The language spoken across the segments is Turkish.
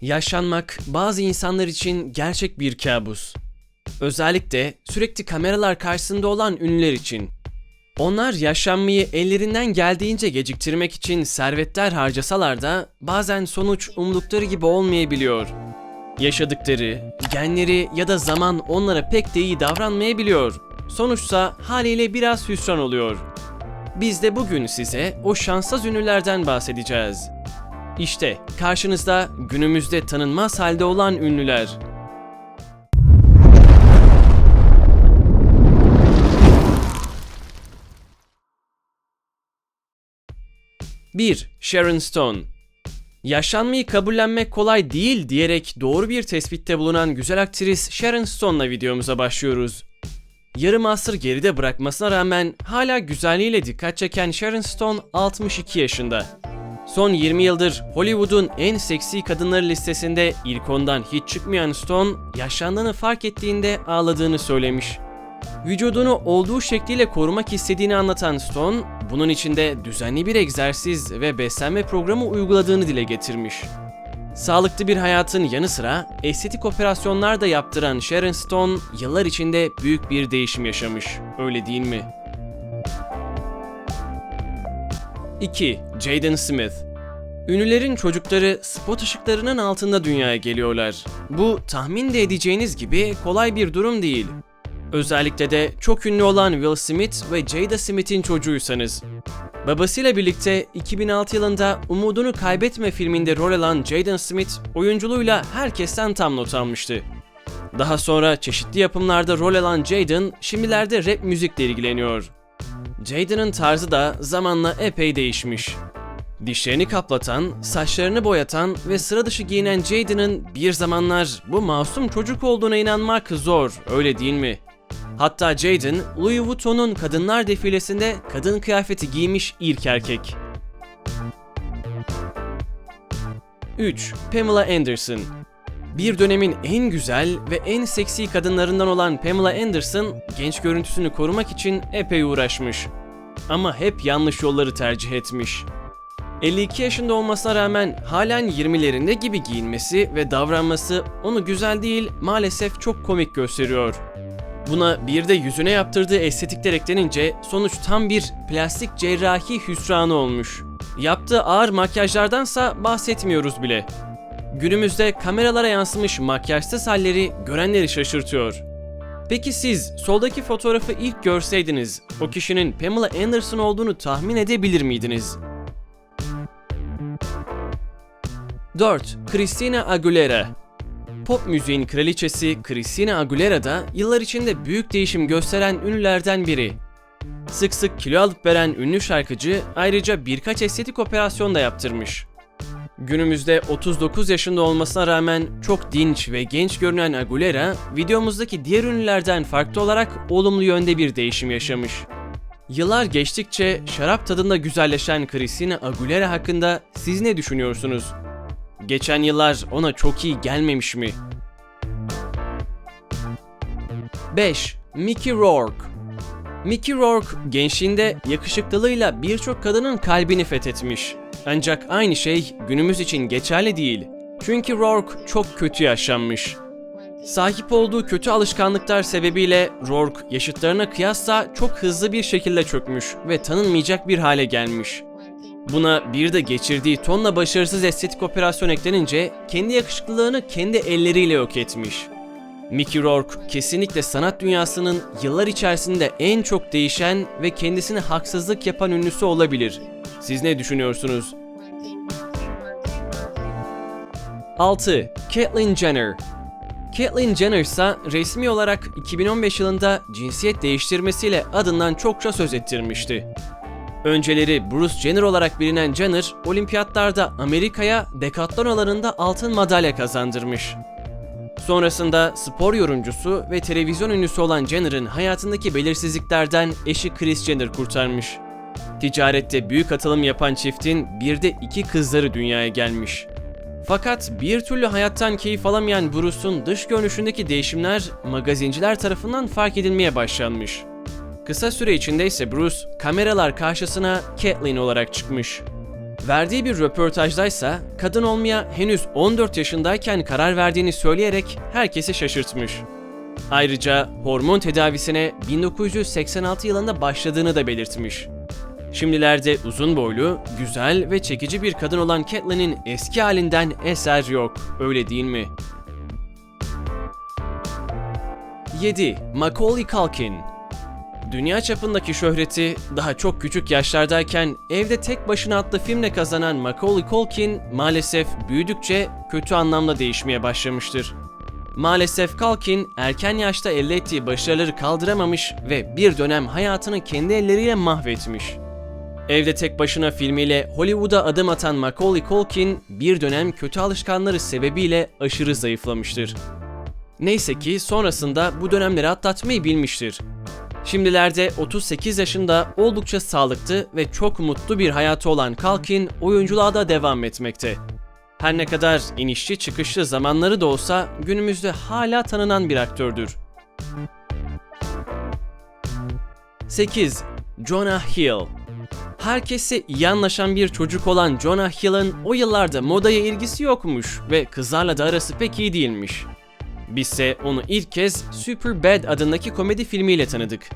Yaşlanmak bazı insanlar için gerçek bir kabus. Özellikle sürekli kameralar karşısında olan ünlüler için. Onlar yaşlanmayı ellerinden geldiğince geciktirmek için servetler harcasalar da bazen sonuç umdukları gibi olmayabiliyor. Yaşadıkları, genleri ya da zaman onlara pek de iyi davranmayabiliyor. Sonuçsa haliyle biraz hüsran oluyor. Biz de bugün size o şanssız ünlülerden bahsedeceğiz. İşte karşınızda günümüzde tanınmaz halde olan ünlüler. Bir, Sharon Stone. Yaşlanmayı kabullenmek kolay değil diyerek doğru bir tespitte bulunan güzel aktris Sharon Stone'la videomuza başlıyoruz. Yarım asır geride bırakmasına rağmen hala güzelliğiyle dikkat çeken Sharon Stone 62 yaşında. Son 20 yıldır Hollywood'un en seksi kadınları listesinde ilk ondan hiç çıkmayan Stone, yaşlandığını fark ettiğinde ağladığını söylemiş. Vücudunu olduğu şekliyle korumak istediğini anlatan Stone, bunun için de düzenli bir egzersiz ve beslenme programı uyguladığını dile getirmiş. Sağlıklı bir hayatın yanı sıra estetik operasyonlar da yaptıran Sharon Stone yıllar içinde büyük bir değişim yaşamış. Öyle değil mi? 2. Jaden Smith Ünlülerin çocukları spot ışıklarının altında dünyaya geliyorlar. Bu tahmin de edeceğiniz gibi kolay bir durum değil. Özellikle de çok ünlü olan Will Smith ve Jada Smith'in çocuğuysanız. Babasıyla birlikte 2006 yılında Umudunu Kaybetme filminde rol alan Jaden Smith oyunculuğuyla herkesten tam not almıştı. Daha sonra çeşitli yapımlarda rol alan Jaden şimdilerde rap müzikle ilgileniyor. Jaden'ın tarzı da zamanla epey değişmiş. Dişlerini kaplatan, saçlarını boyatan ve sıra dışı giyinen Jaden'ın bir zamanlar bu masum çocuk olduğuna inanmak zor, öyle değil mi? Hatta Jaden, Louis Vuitton'un kadınlar defilesinde kadın kıyafeti giymiş ilk erkek. 3. Pamela Anderson bir dönemin en güzel ve en seksi kadınlarından olan Pamela Anderson, genç görüntüsünü korumak için epey uğraşmış. Ama hep yanlış yolları tercih etmiş. 52 yaşında olmasına rağmen halen 20'lerinde gibi giyinmesi ve davranması onu güzel değil maalesef çok komik gösteriyor. Buna bir de yüzüne yaptırdığı estetikler eklenince sonuç tam bir plastik cerrahi hüsranı olmuş. Yaptığı ağır makyajlardansa bahsetmiyoruz bile. Günümüzde kameralara yansımış makyajsız halleri görenleri şaşırtıyor. Peki siz soldaki fotoğrafı ilk görseydiniz o kişinin Pamela Anderson olduğunu tahmin edebilir miydiniz? 4. Christina Aguilera Pop müziğin kraliçesi Christina Aguilera da yıllar içinde büyük değişim gösteren ünlülerden biri. Sık sık kilo alıp veren ünlü şarkıcı ayrıca birkaç estetik operasyon da yaptırmış. Günümüzde 39 yaşında olmasına rağmen çok dinç ve genç görünen Aguilera, videomuzdaki diğer ünlülerden farklı olarak olumlu yönde bir değişim yaşamış. Yıllar geçtikçe şarap tadında güzelleşen Christina Aguilera hakkında siz ne düşünüyorsunuz? Geçen yıllar ona çok iyi gelmemiş mi? 5. Mickey Rourke Mickey Rourke gençliğinde yakışıklılığıyla birçok kadının kalbini fethetmiş. Ancak aynı şey günümüz için geçerli değil. Çünkü Rourke çok kötü yaşanmış. Sahip olduğu kötü alışkanlıklar sebebiyle Rourke yaşıtlarına kıyasla çok hızlı bir şekilde çökmüş ve tanınmayacak bir hale gelmiş. Buna bir de geçirdiği tonla başarısız estetik operasyon eklenince kendi yakışıklılığını kendi elleriyle yok etmiş. Mickey Rourke kesinlikle sanat dünyasının yıllar içerisinde en çok değişen ve kendisine haksızlık yapan ünlüsü olabilir. Siz ne düşünüyorsunuz? 6. Caitlyn Jenner Caitlyn Jenner ise resmi olarak 2015 yılında cinsiyet değiştirmesiyle adından çokça söz ettirmişti. Önceleri Bruce Jenner olarak bilinen Jenner, olimpiyatlarda Amerika'ya dekatlon alanında altın madalya kazandırmış. Sonrasında spor yorumcusu ve televizyon ünlüsü olan Jenner'ın hayatındaki belirsizliklerden eşi Kris Jenner kurtarmış. Ticarette büyük atılım yapan çiftin bir de iki kızları dünyaya gelmiş. Fakat bir türlü hayattan keyif alamayan Bruce'un dış görünüşündeki değişimler magazinciler tarafından fark edilmeye başlanmış. Kısa süre içinde ise Bruce kameralar karşısına Catelyn olarak çıkmış. Verdiği bir röportajdaysa kadın olmaya henüz 14 yaşındayken karar verdiğini söyleyerek herkesi şaşırtmış. Ayrıca hormon tedavisine 1986 yılında başladığını da belirtmiş. Şimdilerde uzun boylu, güzel ve çekici bir kadın olan Catelyn'in eski halinden eser yok, öyle değil mi? 7. Macaulay Culkin Dünya çapındaki şöhreti daha çok küçük yaşlardayken Evde Tek Başına adlı filmle kazanan Macaulay Culkin maalesef büyüdükçe kötü anlamda değişmeye başlamıştır. Maalesef Culkin erken yaşta elde ettiği başarıları kaldıramamış ve bir dönem hayatını kendi elleriyle mahvetmiş. Evde Tek Başına filmiyle Hollywood'a adım atan Macaulay Culkin bir dönem kötü alışkanları sebebiyle aşırı zayıflamıştır. Neyse ki sonrasında bu dönemleri atlatmayı bilmiştir. Şimdilerde 38 yaşında oldukça sağlıklı ve çok mutlu bir hayatı olan Kalkin oyunculuğa da devam etmekte. Her ne kadar inişli çıkışlı zamanları da olsa günümüzde hala tanınan bir aktördür. 8. Jonah Hill Herkesi iyi anlaşan bir çocuk olan Jonah Hill'ın o yıllarda modaya ilgisi yokmuş ve kızlarla da arası pek iyi değilmiş. Bizse onu ilk kez Superbad adındaki komedi filmiyle tanıdık.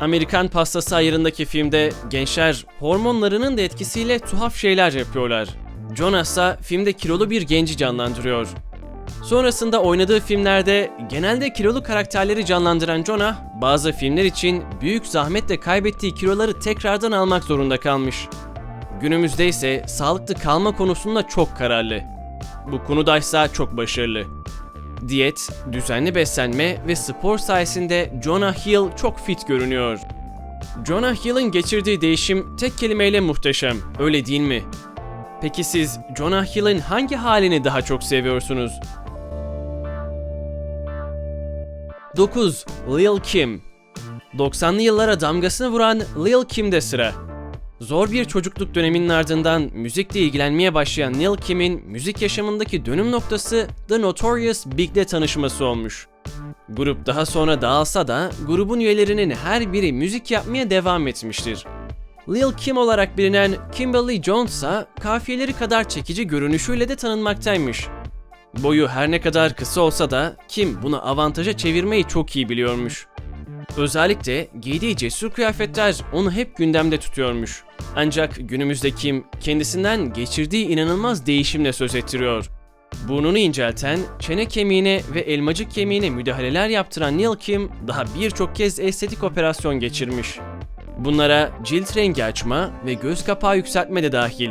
Amerikan Pastası ayarındaki filmde gençler hormonlarının da etkisiyle tuhaf şeyler yapıyorlar. Jonas ise filmde kilolu bir genci canlandırıyor. Sonrasında oynadığı filmlerde genelde kilolu karakterleri canlandıran Jonah, bazı filmler için büyük zahmetle kaybettiği kiloları tekrardan almak zorunda kalmış. Günümüzde ise sağlıklı kalma konusunda çok kararlı. Bu konudaysa çok başarılı. Diyet, düzenli beslenme ve spor sayesinde Jonah Hill çok fit görünüyor. Jonah Hill'in geçirdiği değişim tek kelimeyle muhteşem, öyle değil mi? Peki siz Jonah Hill'in hangi halini daha çok seviyorsunuz? 9. Lil Kim 90'lı yıllara damgasını vuran Lil Kim'de sıra. Zor bir çocukluk döneminin ardından müzikle ilgilenmeye başlayan Lil Kim'in müzik yaşamındaki dönüm noktası The Notorious Big'le tanışması olmuş. Grup daha sonra dağılsa da grubun üyelerinin her biri müzik yapmaya devam etmiştir. Lil Kim olarak bilinen Kimberly Jones ise kafiyeleri kadar çekici görünüşüyle de tanınmaktaymış. Boyu her ne kadar kısa olsa da Kim bunu avantaja çevirmeyi çok iyi biliyormuş. Özellikle giydiği cesur kıyafetler onu hep gündemde tutuyormuş. Ancak günümüzde Kim kendisinden geçirdiği inanılmaz değişimle söz ettiriyor. Burnunu incelten, çene kemiğine ve elmacık kemiğine müdahaleler yaptıran Neil Kim daha birçok kez estetik operasyon geçirmiş. Bunlara cilt rengi açma ve göz kapağı yükseltme de dahil.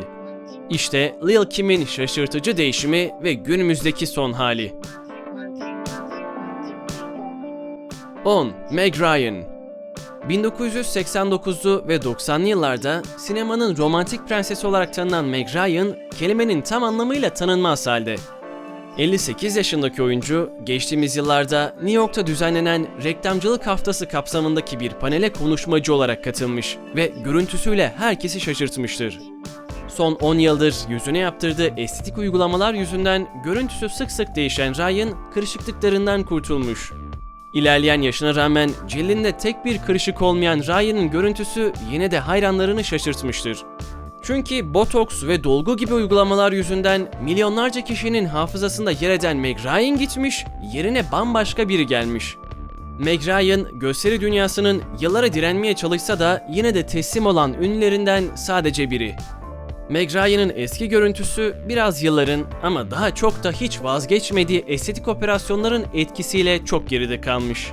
İşte Lil Kim'in şaşırtıcı değişimi ve günümüzdeki son hali. 10. Meg Ryan 1989'lu ve 90'lı yıllarda sinemanın romantik prensesi olarak tanınan Meg Ryan, kelimenin tam anlamıyla tanınmaz halde. 58 yaşındaki oyuncu, geçtiğimiz yıllarda New York'ta düzenlenen reklamcılık haftası kapsamındaki bir panele konuşmacı olarak katılmış ve görüntüsüyle herkesi şaşırtmıştır. Son 10 yıldır yüzüne yaptırdığı estetik uygulamalar yüzünden görüntüsü sık sık değişen Ryan, kırışıklıklarından kurtulmuş. İlerleyen yaşına rağmen cildinde tek bir kırışık olmayan Ryan'ın görüntüsü yine de hayranlarını şaşırtmıştır. Çünkü botoks ve dolgu gibi uygulamalar yüzünden milyonlarca kişinin hafızasında yer eden Meg Ryan gitmiş, yerine bambaşka biri gelmiş. Meg Ryan, gösteri dünyasının yıllara direnmeye çalışsa da yine de teslim olan ünlülerinden sadece biri. Meg Ryan'ın eski görüntüsü biraz yılların ama daha çok da hiç vazgeçmediği estetik operasyonların etkisiyle çok geride kalmış.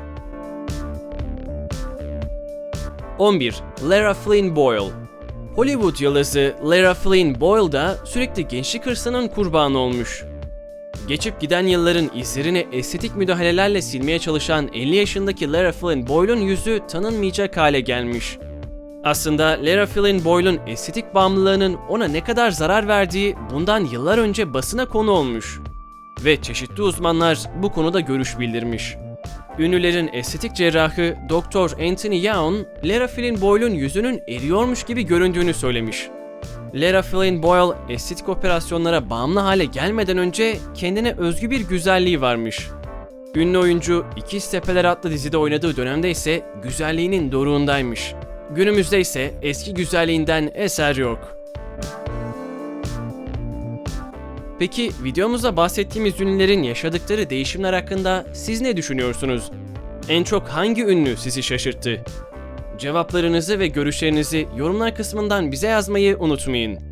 11. Lara Flynn Boyle Hollywood yıldızı Lara Flynn Boyle da sürekli gençlik hırsının kurbanı olmuş. Geçip giden yılların izlerini estetik müdahalelerle silmeye çalışan 50 yaşındaki Lara Flynn Boyle'un yüzü tanınmayacak hale gelmiş. Aslında Lara Flynn Boyle'un estetik bağımlılığının ona ne kadar zarar verdiği bundan yıllar önce basına konu olmuş. Ve çeşitli uzmanlar bu konuda görüş bildirmiş. Ünlülerin estetik cerrahı Dr. Anthony Young, Lara Flynn Boyle'un yüzünün eriyormuş gibi göründüğünü söylemiş. Lara Flynn Boyle estetik operasyonlara bağımlı hale gelmeden önce kendine özgü bir güzelliği varmış. Ünlü oyuncu İkiz Tepeler adlı dizide oynadığı dönemde ise güzelliğinin doruğundaymış. Günümüzde ise eski güzelliğinden eser yok. Peki videomuzda bahsettiğimiz ünlülerin yaşadıkları değişimler hakkında siz ne düşünüyorsunuz? En çok hangi ünlü sizi şaşırttı? Cevaplarınızı ve görüşlerinizi yorumlar kısmından bize yazmayı unutmayın.